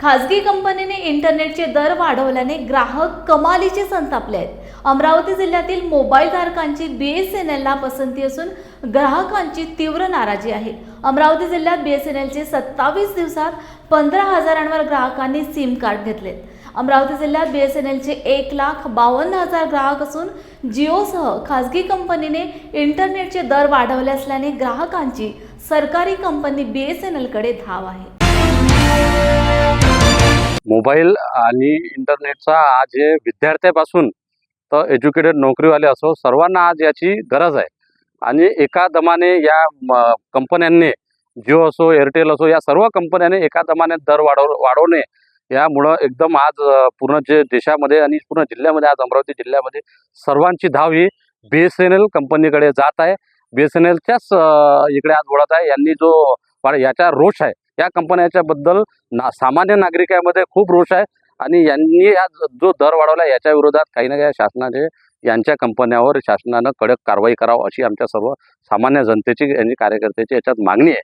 खासगी कंपनीने इंटरनेटचे दर वाढवल्याने ग्राहक कमालीचे संतापले आहेत. अमरावती जिल्ह्यातील मोबाईल धारकांची बी एस एन एलला पसंती असून ग्राहकांची तीव्र नाराजी आहे. अमरावती जिल्ह्यात बी एस एन एलचे सत्तावीस दिवसात पंधरा हजारांवर ग्राहकांनी सिम कार्ड घेतलेत. अमरावती जिल्ह्यात बी एस एन एलचे एक लाख बावन्न हजार ग्राहक असून जिओसह खासगी कंपनीने इंटरनेटचे दर वाढवले असल्याने ग्राहकांची सरकारी कंपनी बी एस एन एलकडे धाव आहे. मोबाईल आणि इंटरनेटचा आज हे विद्यार्थ्यापासून तर एज्युकेटेड नोकरीवाले असो सर्वांना आज याची गरज आहे. आणि एका दमाने या कंपन्यांनी जिओ असो एअरटेल असो या सर्व कंपन्यांनी एका दमाने दर वाढव वाढवणे यामुळं एकदम आज पूर्ण जे देशामध्ये आणि पूर्ण जिल्ह्यामध्ये आज अमरावती जिल्ह्यामध्ये सर्वांची धाव ही बी एस एन एल कंपनीकडे जात आहे. बी एस एन एलच्याच इकडे आज वळत आहे. यांनी जो वाढ- याचा रोष आहे या कंपन्याच्या बद्दल ना सामान्य नागरिकांमध्ये खूप रोष आहे. आणि यांनी या जो दर वाढवला याच्या विरोधात काही ना काही शासनाने यांच्या कंपन्यावर शासनानं कडक कारवाई करावं अशी आमच्या सर्व सामान्य जनतेची यांनी कार्यकर्त्याची याच्यात मागणी आहे.